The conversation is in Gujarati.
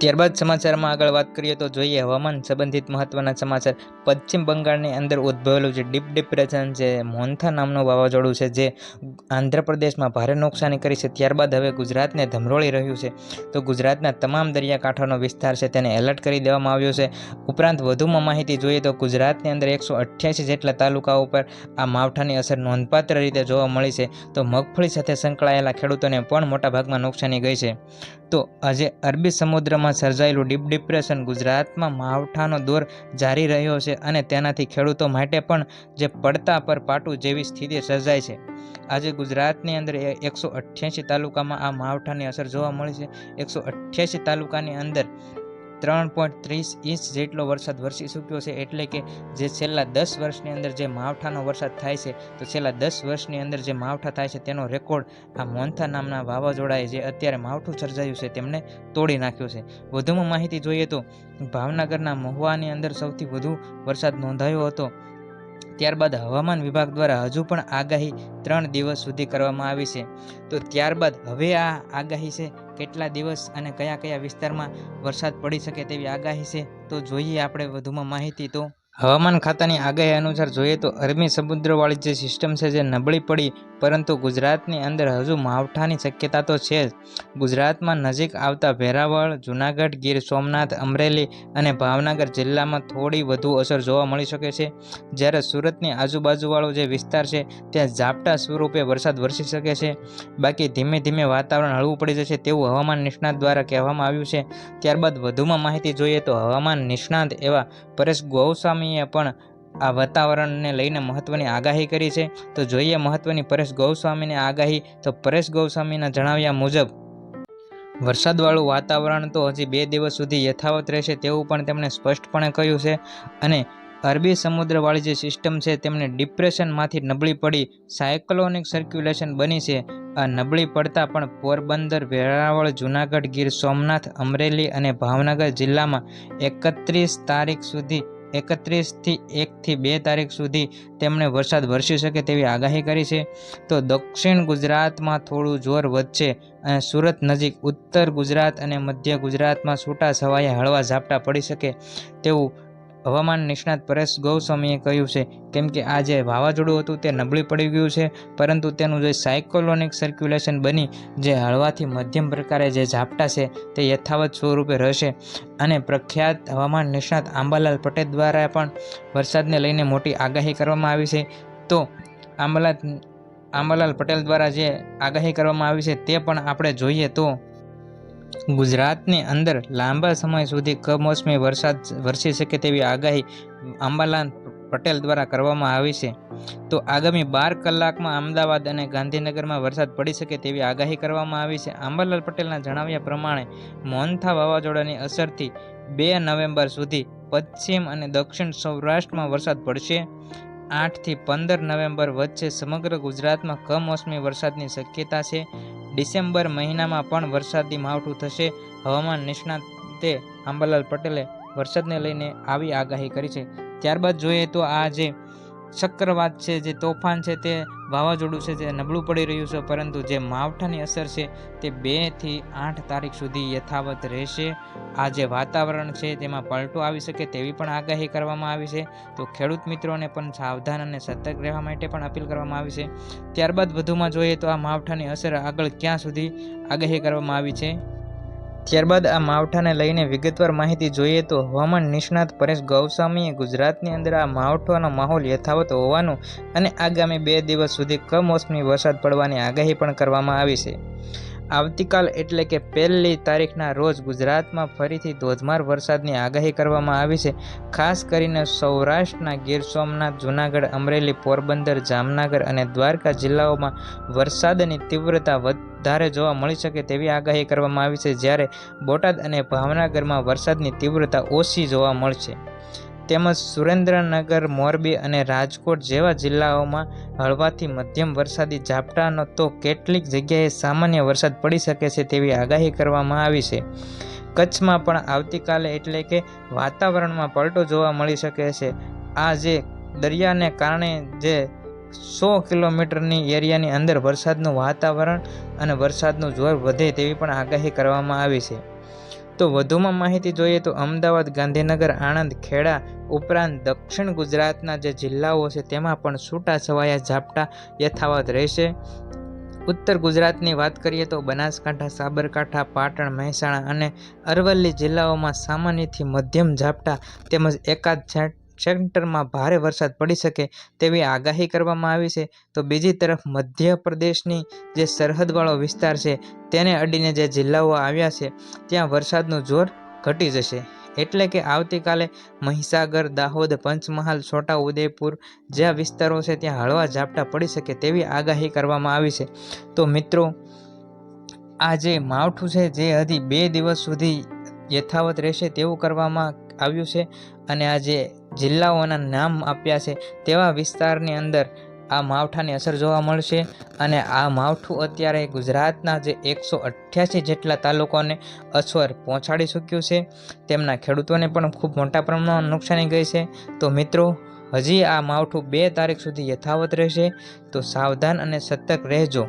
ત્યારબાદ સમાચારમાં આગળ વાત કરીએ તો જોઈએ હવામાન સંબંધિત મહત્વના સમાચાર. પશ્ચિમ બંગાળની અંદર ઉદ્ભવેલું જે ડીપ ડિપ્રેશન છે, મોન્થા નામનું વાવાઝોડું છે, જે આંધ્રપ્રદેશમાં ભારે નુકસાની કરી છે. ત્યારબાદ હવે ગુજરાતને ધમરોળી રહ્યું છે. તો ગુજરાતના તમામ દરિયાકાંઠાનો વિસ્તાર છે તેને એલર્ટ કરી દેવામાં આવ્યો છે. ઉપરાંત વધુમાં માહિતી જોઈએ તો ગુજરાતની અંદર એકસો અઠ્યાસી જેટલા તાલુકાઓ પર આ માવઠાની અસર નોંધપાત્ર રીતે જોવા મળી છે. તો મગફળી સાથે સંકળાયેલા ખેડૂતોને પણ મોટાભાગમાં નુકસાની ગઈ છે. તો આજે અરબી સમુદ્રમાં સર્જાયેલું ડીપ ડિપ્રેશન ગુજરાતમાં માવઠાનો દોર જારી રહ્યો છે અને તેનાથી ખેડૂતો માટે પણ જે પડતા પર પાટું જેવી સ્થિતિ સર્જાય છે. આજે ગુજરાતની અંદર એકસો અઠ્યાસી તાલુકામાં આ માવઠાની અસર જોવા મળી છે. એકસો અઠ્યાસી તાલુકાની અંદર ત્રણ પોઈન્ટ ત્રીસ ઇંચ જેટલો વરસાદ વરસી ચૂક્યો છે એટલે કે જે છેલ્લા દસ વર્ષની અંદર જે માવઠાનો વરસાદ થાય છે, તો છેલ્લા દસ વર્ષની અંદર જે માવઠા થાય છે તેનો રેકોર્ડ આ મોન્થા નામના વાવાઝોડાએ જે અત્યારે માવઠું સર્જાયું છે તેમને તોડી નાખ્યું છે. વધુમાં માહિતી જોઈએ તો ભાવનગરના મહુવાની અંદર સૌથી વધુ વરસાદ નોંધાયો હતો. ત્યારબાદ હવામાન વિભાગ દ્વારા હજુ પણ આગાહી ત્રણ દિવસ સુધી કરવામાં આવી છે. તો ત્યારબાદ હવે આ આગાહી છે કેટલા દિવસ અને કયા કયા વિસ્તારમાં વરસાદ પડી શકે તેવી આગાહી છે, તો જોઈએ આપણે વધુમાં માહિતી તો. હવામાન ખાતાની આગાહી અનુસાર જોઈએ તો અરબી સમુદ્રવાળી જે સિસ્ટમ છે જે નબળી પડી, પરંતુ ગુજરાતની અંદર હજુ માવઠાની શક્યતા તો છે જ. ગુજરાતમાં નજીક આવતા વેરાવળ, જૂનાગઢ, ગીર સોમનાથ, અમરેલી અને ભાવનગર જિલ્લામાં થોડી વધુ અસર જોવા મળી શકે છે. જ્યારે સુરતની આજુબાજુવાળો જે વિસ્તાર છે, ત્યાં ઝાપટા સ્વરૂપે વરસાદ વરસી શકે છે. બાકી ધીમે ધીમે વાતાવરણ હળવું પડી જશે તેવું હવામાન નિષ્ણાત દ્વારા કહેવામાં આવ્યું છે. ત્યારબાદ વધુમાં માહિતી જોઈએ તો હવામાન નિષ્ણાત એવા પરેશ ગોસ્વામીએ પણ આ વાતાવરણને લઈને મહત્વની આગાહી કરી છે. તો જોઈએ મહત્વની પરેશ ગૌસ્વામીની આગાહી. તો પરેશ ગૌસ્વામીના જણાવ્યા મુજબ, વરસાદવાળું વાતાવરણ તો હજી બે દિવસ સુધી યથાવત રહેશે તેવું પણ તેમણે સ્પષ્ટપણે કહ્યું છે. અને અરબી સમુદ્રવાળી જે સિસ્ટમ છે તેમને ડિપ્રેશનમાંથી નબળી પડી સાયક્લોનિક સર્ક્યુલેશન બની છે. આ નબળી પડતા પણ પોરબંદર, વેરાવળ, જૂનાગઢ, ગીર સોમનાથ, અમરેલી અને ભાવનગર જિલ્લામાં એકત્રીસ તારીખ સુધી એકત્રીસથી એકથી બે તારીખ સુધી તેમણે વરસાદ વરસી શકે તેવી આગાહી કરી છે. તો દક્ષિણ ગુજરાતમાં થોડું જોર વધશે અને સુરત નજીક ઉત્તર ગુજરાત અને મધ્ય ગુજરાતમાં છૂટા છવાયા હળવા ઝાપટા પડી શકે તેવું હવામાન નિષ્ણાત પરેશ ગૌસ્વામીએ કહ્યું છે, કેમ કે આ જે વાવાઝોડું હતું તે નબળી પડી ગયું છે, પરંતુ તેનું જે સાયકોલોનિક સર્ક્યુલેશન બની, જે હળવાથી મધ્યમ પ્રકારે જે ઝાપટા છે, તે યથાવત સ્વરૂપે રહેશે. અને પ્રખ્યાત હવામાન નિષ્ણાત આંબાલાલ પટેલ દ્વારા પણ વરસાદને લઈને મોટી આગાહી કરવામાં આવી છે. તો આંબાલાલ આંબાલાલ પટેલ દ્વારા જે આગાહી કરવામાં આવી છે તે પણ આપણે જોઈએ તો ગુજરાતની અંદર લાંબા સમય સુધી કમોસમી વરસાદ વરસી શકે તેવી આગાહી આંબાલાલ પટેલ દ્વારા કરવામાં આવી છે. તો આગામી બાર કલાકમાં અમદાવાદ અને ગાંધીનગરમાં વરસાદ પડી શકે તેવી આગાહી કરવામાં આવી છે. આંબાલાલ પટેલના જણાવ્યા પ્રમાણે મોનથા વાવાઝોડાની અસરથી બે નવેમ્બર સુધી પશ્ચિમ અને દક્ષિણ સૌરાષ્ટ્રમાં વરસાદ પડશે. આઠથી પંદર નવેમ્બર વચ્ચે સમગ્ર ગુજરાતમાં કમોસમી વરસાદની શક્યતા છે. ડિસેમ્બર મહિનામાં પણ વરસાદી માવઠું થશે. હવામાન નિષ્ણાતે આંબાલાલ પટેલે વરસાદને લઈને આવી આગાહી કરી છે. ત્યારબાદ જોઈએ તો આ જે ચક્રવાત છે, જે તોફાન છે, તે વાવાઝોડું છે જે નબળું પડી રહ્યું છે, પરંતુ જે માવઠાની અસર છે તે બેથી આઠ તારીખ સુધી યથાવત રહેશે. આ જે વાતાવરણ છે તેમાં પલટો આવી શકે તેવી પણ આગાહી કરવામાં આવી છે. તો ખેડૂત મિત્રોને પણ સાવધાન અને સતર્ક રહેવા માટે પણ અપીલ કરવામાં આવી છે. ત્યારબાદ વધુમાં જોઈએ તો આ માવઠાની અસર આગળ ક્યાં સુધી આગાહી કરવામાં આવી છે? ત્યારબાદ આ માવઠાને લઈને વિગતવાર માહિતી જોઈએ તો હવામાન નિષ્ણાત પરેશ ગૌસ્વામીએ ગુજરાતની અંદર આ માવઠાનો માહોલ યથાવત હોવાનું અને આગામી બે દિવસ સુધી કમોસમી વરસાદ પડવાની આગાહી પણ કરવામાં આવી છે. આવતીકાલ એટલે કે પહેલી તારીખના રોજ ગુજરાતમાં ફરીથી ધોધમાર વરસાદની આગાહી કરવામાં આવી છે. ખાસ કરીને સૌરાષ્ટ્રના ગીર સોમનાથ, જૂનાગઢ, અમરેલી, પોરબંદર, જામનગર અને દ્વારકા જિલ્લાઓમાં વરસાદની તીવ્રતા વધારે જોવા મળી શકે તેવી આગાહી કરવામાં આવી છે, જ્યારે બોટાદ અને ભાવનગરમાં વરસાદની તીવ્રતા ઓછી જોવા મળશે. તેમજ સુરેન્દ્રનગર, મોરબી અને રાજકોટ જેવા જિલ્લાઓમાં હળવાથી મધ્યમ વરસાદી ઝાપટાનો તો કેટલીક જગ્યાએ સામાન્ય વરસાદ પડી શકે છે તેવી આગાહી કરવામાં આવી છે. કચ્છમાં પણ આવતીકાલે એટલે કે વાતાવરણમાં પલટો જોવા મળી શકે છે. આ જે દરિયાને કારણે જે સો કિલોમીટરની એરિયાની અંદર વરસાદનું વાતાવરણ અને વરસાદનું જોર વધે તેવી પણ આગાહી કરવામાં આવી છે. તો વધુમાં માહિતી જોઈએ તો અમદાવાદ, ગાંધીનગર, આણંદ, ખેડા ઉપરાંત દક્ષિણ ગુજરાતના જે જિલ્લાઓ છે તેમાં પણ છૂટાછવાયા ઝાપટા યથાવત રહેશે. ઉત્તર ગુજરાતની વાત કરીએ તો બનાસકાંઠા, સાબરકાંઠા, પાટણ, મહેસાણા અને અરવલ્લી જિલ્લાઓમાં સામાન્યથી મધ્યમ ઝાપટા તેમજ એકાદ ઝા- સેન્ટરમાં ભારે વરસાદ પડી શકે તેવી આગાહી કરવામાં આવી છે. તો બીજી તરફ મધ્યપ્રદેશની જે સરહદવાળો વિસ્તાર છે તેને અડીને જે જિલ્લાઓ આવ્યા છે ત્યાં વરસાદનું જોર ઘટી જશે. એટલે કે આવતીકાલે મહીસાગર, દાહોદ, પંચમહાલ, છોટા ઉદેપુર જ્યાં વિસ્તારો છે ત્યાં હળવા ઝાપટા પડી શકે તેવી આગાહી કરવામાં આવી છે. તો મિત્રો, આ જે માવઠું છે જે હજી બે દિવસ સુધી યથાવત રહેશે તેવું કરવામાં આવ્યું છે અને આ જે જિલ્લાઓના નામ આપ્યા છે. તેવા વિસ્તારની અંદર આ માવઠાની અસર જોવા મળશે અને આ માવઠું અત્યારે ગુજરાતના જે એકસો અઠ્યાસી જેટલા તાલુકાને અસર પહોંચાડી ચૂક્યું છે. તેમના ખેડૂતોને પણ ખૂબ મોટા પ્રમાણમાં નુકસાની ગઈ છે. તો મિત્રો, હજી આ માવઠું બે તારીખ સુધી યથાવત રહેશે. તો સાવધાન અને સતર્ક રહેજો.